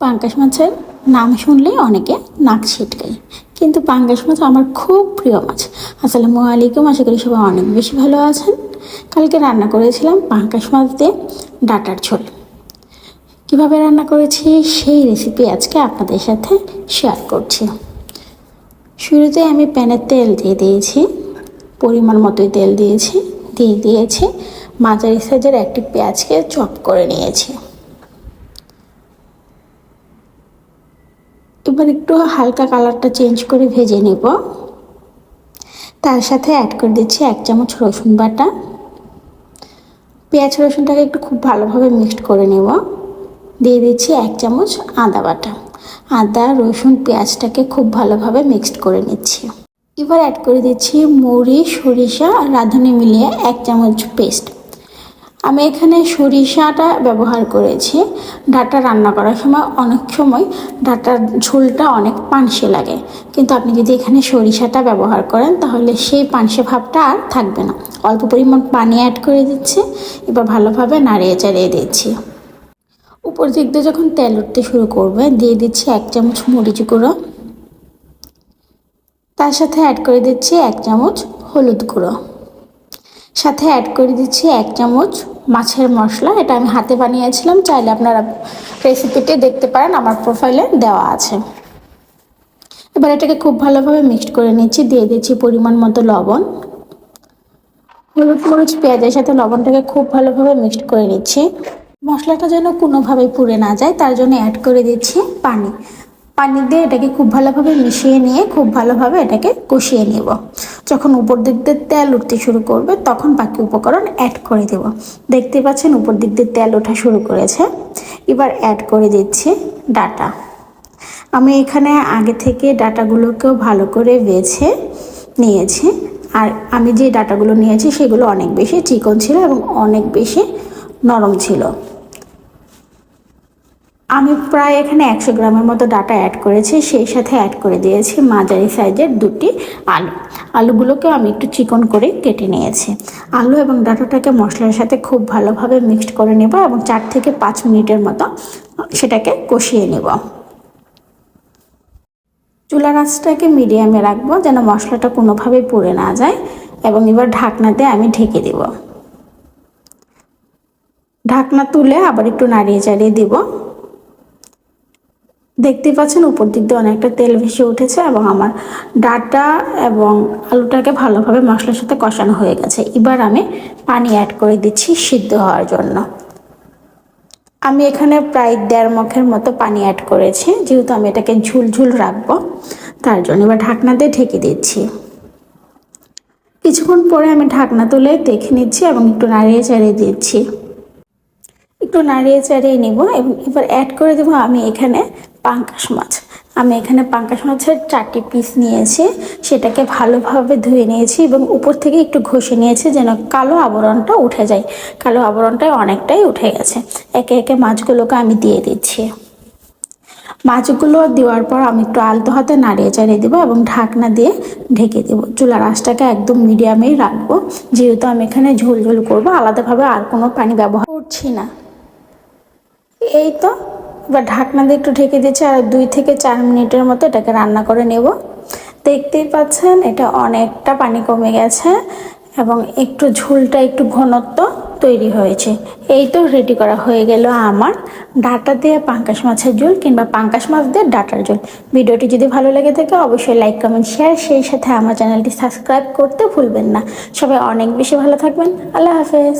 পাঙ্কাশ মাছের নাম শুনলেই অনেকে নাক ছিটকায় কিন্তু পাঙ্কাশ মাছ আমার খুব প্রিয় মাছ। আসসালামু আলাইকুম, আশা করি সবাই অনেক বেশি ভালো আছেন। কালকে রান্না করেছিলাম পাঙ্কাশ মাছ দিয়ে ডাটার ঝোল। কীভাবে রান্না করেছি সেই রেসিপি আজকে আপনাদের সাথে শেয়ার করছি। শুরুতে আমি প্যানের তেল দিয়ে দিয়েছি, পরিমাণ মতোই তেল দিয়েছি, দিয়ে দিয়েছি, মাঝারি সাইজের একটি পেঁয়াজকে চপ করে নিয়েছি। এবার একটু হালকা কালারটা চেঞ্জ করে ভেজে নেব। তার সাথে অ্যাড করে দিচ্ছি এক চামচ রসুন বাটা। পেঁয়াজ রসুনটাকে একটু খুব ভালোভাবে মিক্সড করে নেব। দিয়ে দিচ্ছি এক চামচ আদা বাটা। আদা, রসুন, পেঁয়াজটাকে খুব ভালোভাবে মিক্সড করে নিচ্ছি। এবার অ্যাড করে দিচ্ছি মুড়ি, সরিষা আর রাঁধুনি মিলিয়ে এক চামচ পেস্ট আমি এখানে সরিষাটা ব্যবহার করেছি। ডাটা রান্না করার সময় অনেক সময় ডাটার ঝোলটা অনেক পানসে লাগে। কিন্তু আপনি যদি এখানে সরিষাটা ব্যবহার করেন, তাহলে সেই পানসে ভাবটা আর থাকবে না। অল্প পরিমাণ পানি অ্যাড করে দিচ্ছি, এবার ভালোভাবে নাড়িয়ে চাড়িয়ে দিচ্ছি। উপর দিক দিয়ে যখন তেল উঠতে শুরু করবে, দিয়ে দিচ্ছি এক চামচ মরিচ গুঁড়ো। তার সাথে অ্যাড করে দিচ্ছি এক চামচ হলুদ গুঁড়ো। সাথে অ্যাড করে দিচ্ছি এক চামচ মাছের মশলা, এটা আমি হাতে বানিয়েছিলাম, চাইলে আপনারা রেসিপিটি দেখতে পারেন, আমার প্রোফাইলে দেওয়া আছে। এবার এটাকে খুব ভালোভাবে মিক্সড করে নিচ্ছি, দিয়ে দিচ্ছি পরিমাণ মতো লবণ। হলুদ মরিচ, পেঁয়াজের সাথে লবণটাকে খুব ভালোভাবে মিক্সড করে নিচ্ছি। মশলাটা যেন কোনোভাবেই পুড়ে না যায়, তার জন্য অ্যাড করে দিচ্ছি পানি। পানি দিয়ে এটাকে খুব ভালোভাবে মিশিয়ে নিয়ে খুব ভালোভাবে এটাকে কষিয়ে নেব। যখন উপর দিক দিয়ে তেল উঠতে শুরু করবে, তখন বাকি উপকরণ অ্যাড করে দেব। দেখতে পাচ্ছেন উপর দিক দিয়ে তেল ওঠা শুরু করেছে। এবার অ্যাড করে দিচ্ছি ডাটা। আমি এখানে আগে থেকে ডাটাগুলোকেও ভালো করে বেছে নিয়েছি। আর আমি যে ডাটাগুলো নিয়েছি, সেগুলো অনেক বেশি চিকন ছিল এবং অনেক বেশি নরম ছিল। আমি প্রায় এখানে একশো গ্রামের মতো ডাটা অ্যাড করেছি, সেই সাথে অ্যাড করে দিয়েছি মাঝারি সাইজের দুটি আলু। আলুগুলোকেও আমি একটু চিকন করে কেটে নিয়েছি। আলু এবং ডাটাটাকে মশলার সাথে খুব ভালোভাবে মিক্সড করে নেব এবং চার থেকে পাঁচ মিনিটের মতো সেটাকে কষিয়ে নেব। চুলার আঁচটাকে মিডিয়ামে রাখব যেন মশলাটা কোনোভাবেই পুড়ে না যায় এবং এবার ঢাকনাতে আমি ঢেকে দেব। ঢাকনা তুলে আবার একটু নাড়িয়ে চাড়িয়ে দিব। দেখতে পাচ্ছেন, উপর দিক দিয়ে অনেকটা তেল ভেসে উঠেছে এবং আমার ডাটা এবং আলুটাকে ভালোভাবে মশলার সাথে কষানো হয়ে গেছে। এবার আমি পানি অ্যাড করে দিচ্ছি সিদ্ধ হওয়ার জন্য। আমি এখানে প্রায় দেড় মুখের মতো পানি অ্যাড করেছি, যেহেতু আমি এটাকে ঝুলঝুল রাখব, তার জন্য এবার ঢাকনা দিয়ে ঢেকে দিচ্ছি। কিছুক্ষণ পরে আমি ঢাকনা তুলে দেখে নিচ্ছি এবং একটু নাড়িয়ে চাড়িয়ে দিচ্ছি। একটু নাড়িয়ে চাড়িয়ে নিব এবং এবার অ্যাড করে দেবো আমি এখানে পাঙ্কাশ মাছ। আমি এখানে পাঙ্কাশ মাছের চারটি পিস নিয়েছি। সেটাকে ভালোভাবে ধুয়ে নিয়েছি এবং উপর থেকে একটু ঘষে নিয়েছি যেন কালো আবরণটা উঠে যায়। কালো আবরণটা অনেকটাই উঠে গেছে। একে একে মাছগুলোকে আমি দিয়ে দিচ্ছি। মাছগুলো দেওয়ার পর আমি একটু আলতো হাতে নাড়িয়ে চাড়িয়ে দেবো এবং ঢাকনা দিয়ে ঢেকে দেবো। চুলার আঁচটাকে একদম মিডিয়ামেই রাখব। যেহেতু আমি এখানে ঝোল ঝোল করব, আলাদাভাবে আর কোনো পানি ব্যবহার করছি না। এই তো এবার ঢাকনা দিয়ে একটু ঢেকে দিচ্ছি আর দুই থেকে চার মিনিটের মতো এটাকে রান্না করে নেব। দেখতেই পাচ্ছেন, এটা অনেকটা পানি কমে গেছে এবং একটু ঝোলটা একটু ঘনত্ব তৈরি হয়েছে। এই তো রেডি করা হয়ে গেল আমার ডাটা দিয়ে পাঙ্কাশ মাছের ঝোল কিংবা পাঙ্কাশ মাছ দিয়ে ডাটার ঝোল। ভিডিওটি যদি ভালো লেগে থাকে, অবশ্যই লাইক কমেন্ট শেয়ার সেই সাথে আমার চ্যানেলটি সাবস্ক্রাইব করতে ভুলবেন না। সবাই অনেক বেশি ভালো থাকবেন। আল্লাহ হাফেজ।